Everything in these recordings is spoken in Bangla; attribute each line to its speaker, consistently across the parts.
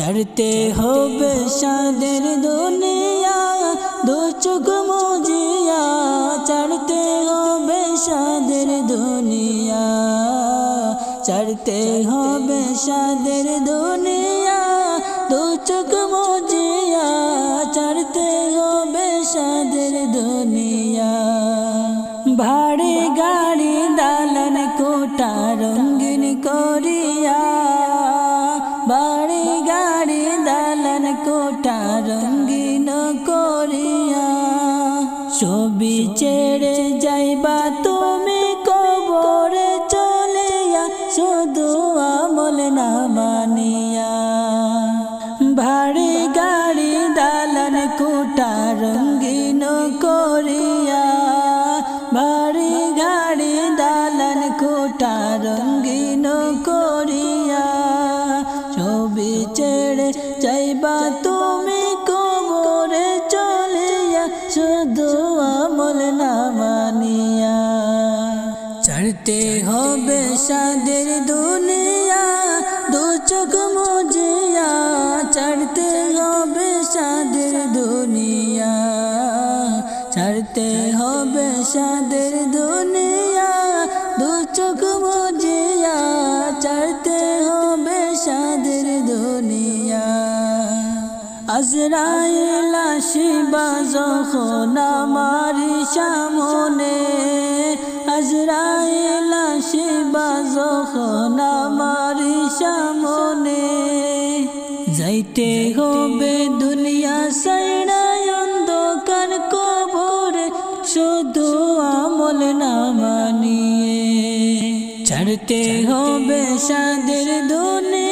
Speaker 1: চড়তে হবে সাদের দুনিয়া, দু চোখ মুজিয়া। চড়তে হবে সাদের দুনিয়া, চড়তে হবে সাদের দুনিয়া। ছবি ছেড়ে যাইবা তুমি কবরে চলিয়া শুধু আমল না মানিয়া। ভারী গাড়ি দালন কোটা রঙ্গিন করিয়া। ভারী গাড়ি দালন কোটা রঙ্গিন করিয়া। ছবি ছেড়ে যাইবা তুমি চড়তে হবে সাদের দুনিয়া, দু চোখ মুজিয়া চড়তে হবে সাদের দুনিয়া চড়তে হবে সাদের দুনিয়া, দু চোখ মুজিয়া চড়তে হবে সাদের দুনিয়া। আজরাইল আসিবা যখন আমার সামনে আজরাইল আসিবা যখন আমার যাইতে হবে দুনিয়া সাইড়ায় অন্ধকার কবরে, শুধু আমল না মানিয়ে ছাড়তে হবে সাদের দুনিয়া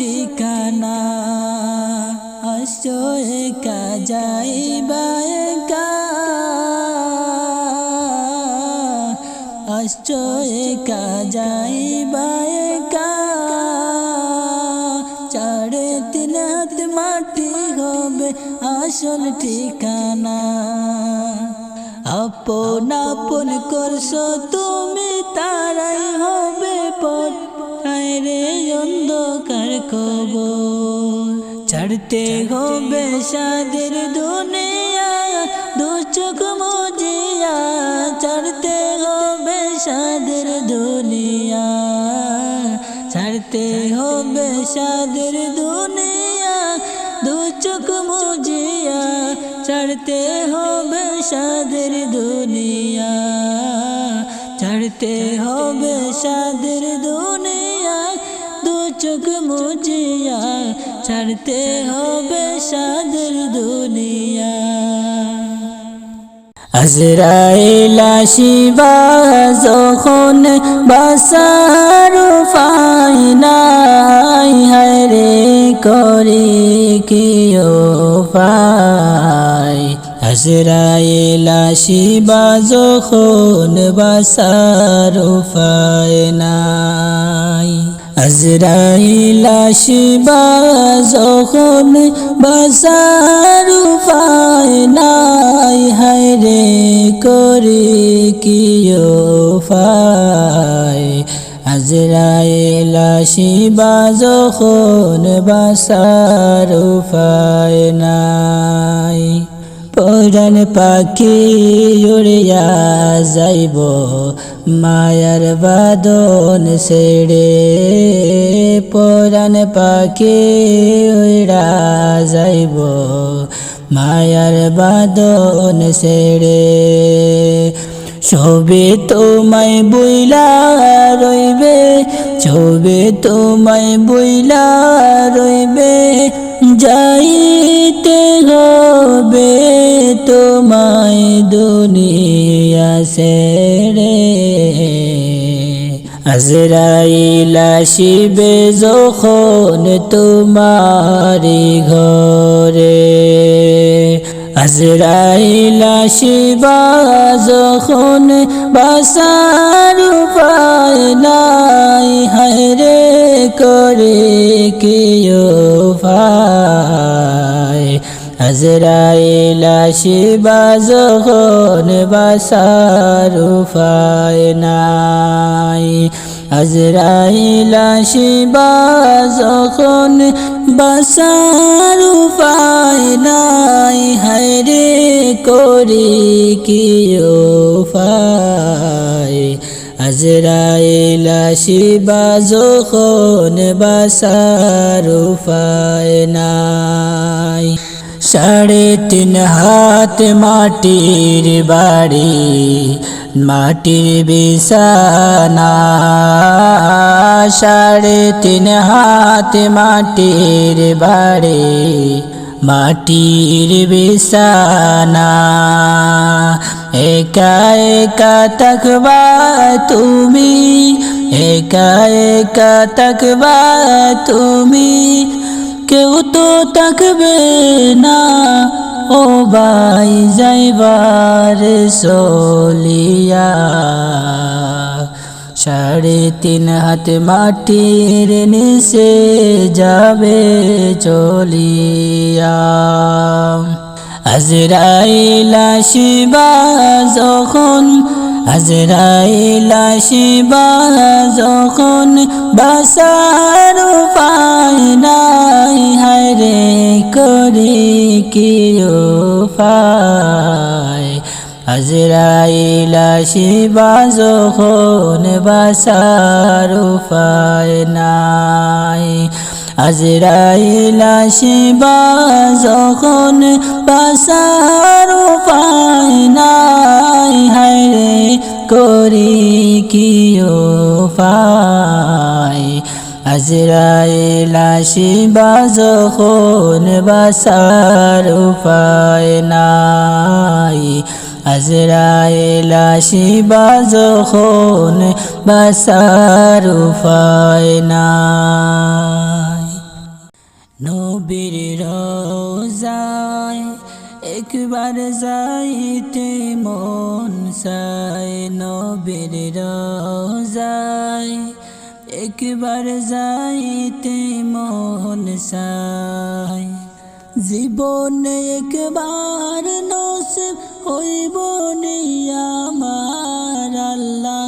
Speaker 1: ঠিকানা? আসছো একা। যাইবা একা আসছো একা। যাইবা চারে তিন হাত মাটি হবে আসল ঠিকানা। আপন আপন করছ তুমি, তারাই হবে পর রে অন্ধকার খবর ছাড়তে হবে সাদের দুনিয়া দু চোখ মজিয়া ছাড়তে হবে সাদের দুনিয়া। ছাড়তে হবে সাদের দুনিয়া দু চোখ মুজিয়া ছাড়তে হবে সাদের দুনিয়া। ছাড়তে হবে সাদের দুনিয়া। মুজিয়া ছাড়তে হবে সাদের দুনিয়া। আজরাইল আসিবা যখন বাসার ফাইনাই, হায়রে করে কি পাই আজরাইল আসিবা যখন বাসার ফাইনাই। আজরাইল আসিবা যখন বাসার ফাইনাই হায়রে করে কি ফাই আজরাইল আসিবা যখন বাসার ফাইনাই পরাণ পাখি উড়িয়া যাইব, মায়ার বাদন সেড়ে পরাণ পাখি উড়া যাইব, মায়ার বাদন সেড়ে ছবি তোমায় বইলা রইবে, ছবি তোমায় বইলা রইবে যাইতে হবে তোমায় দুনিয়া সেরে আজরাইল আসিবে যখন তোমার ঘরে। আজরাইল আসিবা যখন বাসার উপায় নাই হায়রে করে কেউ ভাই। আজরাইল আসিবা যখন বাসার উপায় নাই, আজরাইল আসিবা যখন বাসার উপায় নাই। করি কি উপায়? আজরাইল আসিবা যখন বাসার উপায় নাই। সাড়ে তিন হাত মাটির বাড়ি, মাটির বিছানা। সাড়ে তিন হাত মাটির বাড়ি মাটির বিছানা, একা একা তকবা তুমি, একা একা তকবা তুমি। কেউ তো তাকবে না, ও ভাই যাইবার সলিয়া। সাড়ে তিন হাত মাটির নিচে যাবে চলিয়া। আজরাইলা শিবা যখন, আজরাইলা শিবা যখন, বাসার উপায় নাই, হায়রে করি কি উপায়? আজরাইলা শিবা যখন বাসার উপায় নাই। আজরাইলা শিবা যখন বাসার উপায় নাই, হায়রে করি কি উপায়? আজরাইলা শিবা যখন বাসার উপায় নাই আজরাইলা শিবা যখন বাসার উপায় নাই। নবীর রোজায় একবার যাইতে মন চায়। নবীর রোজায় একবার যাইতে মন চায়। জীবনে একবার নসিব হইব আমার আল্লাহ।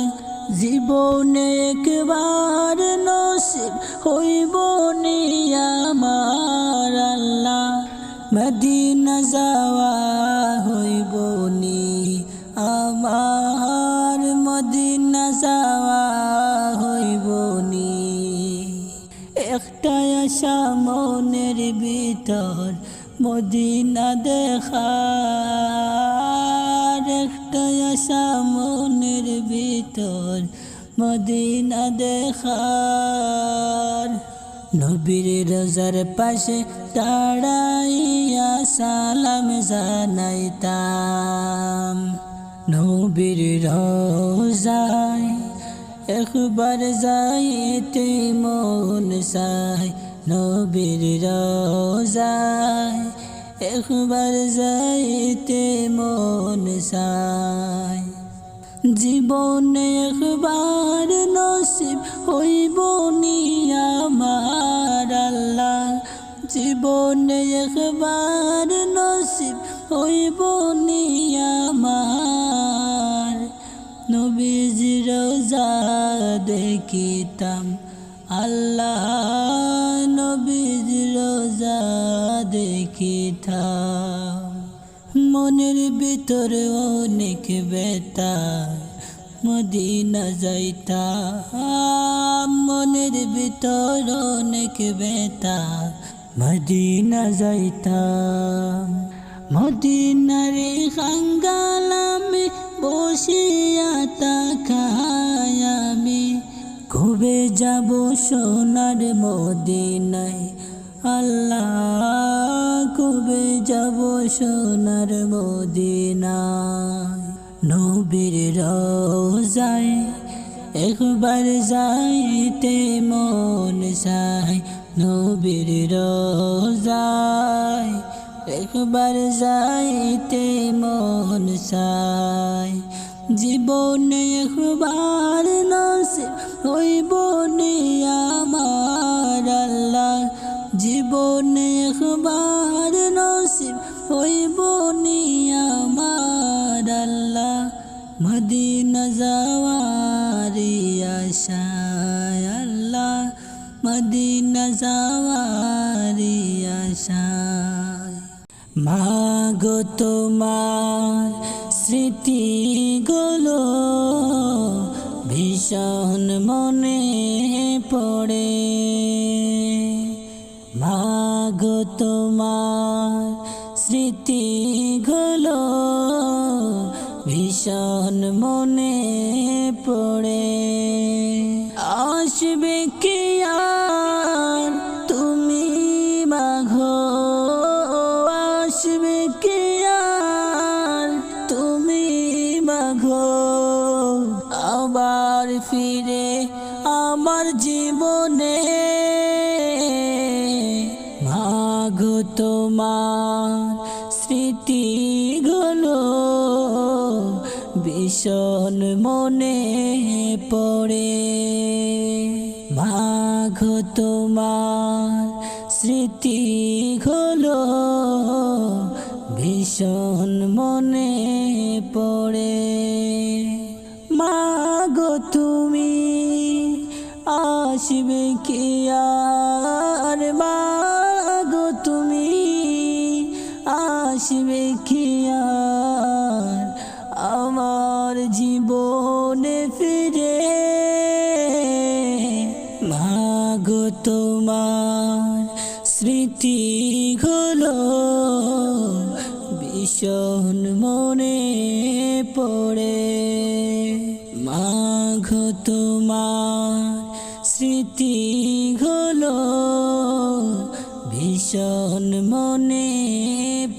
Speaker 1: জীবনে একবার নসিব হইব আমার আল্লাহ। মদিনা যাওয়া হইব নি, আমার মদিনা যাওয়া হইব নি। একটা আশা মনের ভিতর মদিনা দেখার একটা আশা মনের ভিতর। মদিনা দেখার নবীর রোজার পাশে দাঁড়াইয়া সালাম জানাইতাম। নবীর রোজায় একবার যাইতে মন চাই নবীর রোজায় একবার যাইতে মন চাই জীবনে একবার নসিব হইব নি আমার আল্লাহ। জীবনে একবার নসিব হইব নি আমার। নবীজি রোজা দেখিতাম আল্লাহ। দেখিতাম মনের ভিতরে অনেক বেতা মদিনা যাইতা মনের ভিতর অনেক বেতা মদিনা যাইতা মদিনারে খাঙ্গালামে বসিয়া তাকায় আমি। কবে যাব সোনার মদিনায়? আল্লাহ কবে যাব সোনার মদিনায়? নবীর রোজায় একবার যাইতে মন চায়। নবীর রোজায় একবার যাইতে মন চায়। জীবনে একবার নসিব হইব আমার। একবার নসিব হইব আমার আল্লাহ। মদিনা যাওয়ারি আশায় আল্লাহ। মদিনা যাওয়ারি আশায়। মাগো তোমার স্মৃতিগুলো ভীষণ মনে মাগো তোমার স্মৃতিগুলো ভীষণ মনে ভীষণ মনে পড়ে। মাঘো তোমার স্মৃতি স্মৃতিগুলো ভীষণ মনে পড়ে। মাগো তুমি আসবে কি আর? মাগো স্মৃতি স্মৃতিগুলো ভীষণ মনে পড়ে। মাঘো তোমার স্মৃতিগুলো ভীষণ মনে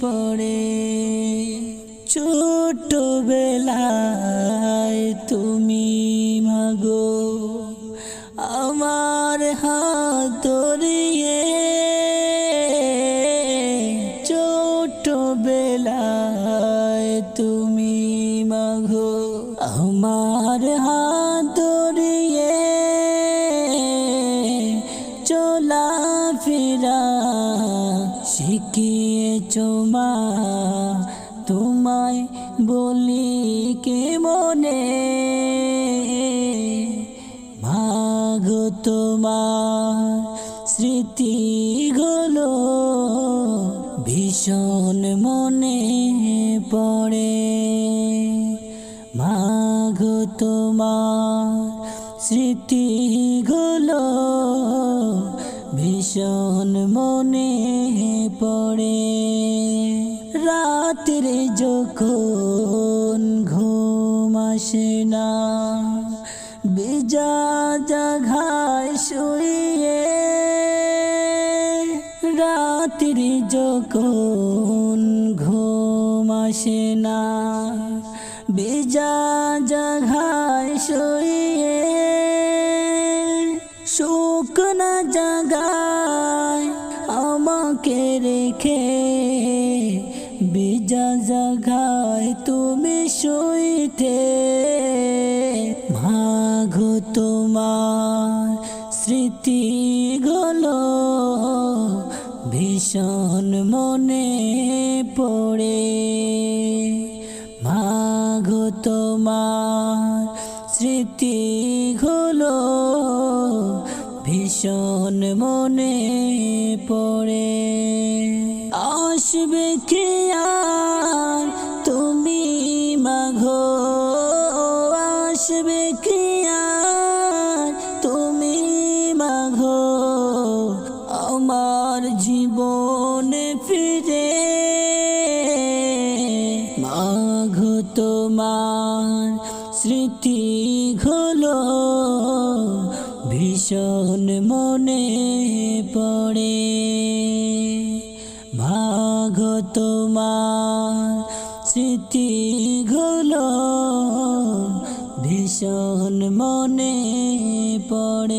Speaker 1: পড়ে। ছোটবেলায় তুমি মাগো আমার হাত ধরিয়ে চলা ফেরা শিখিয়েছ মা, তোমায় বলি কে মনে? মাগো তোমার স্মৃতিগুলো ভীষণ মনে পড়ে। মাগো তোমার স্মৃতিগুলো ভীষণ মনে পড়ে। রাত্রে যখন ঘুম আসে না বিজা জাঘায় শুয়ে। রাত্রি যখন ঘুম আসে না বিজা জাঘায় শুয়ে শুকনা জাগায় আমাকে রেখে। বিজা জাগায় তুমি শুইতে মাঘো তোমার স্মৃতিগুলো, ভীষণ মনে পড়ে। তোমার স্মৃতি স্মৃতিগুলো ভীষণ মনে পড়ে। আসবে কি আর তুমি মাঘো আসবে কি আর তুমি মাঘো আমার জীবনে ফিরে তোমার স্মৃতি ঘলো ভীষণ মনে পড়ে। ভাগ তোমার স্মৃতি ঘলো ভীষণ মনে পড়ে।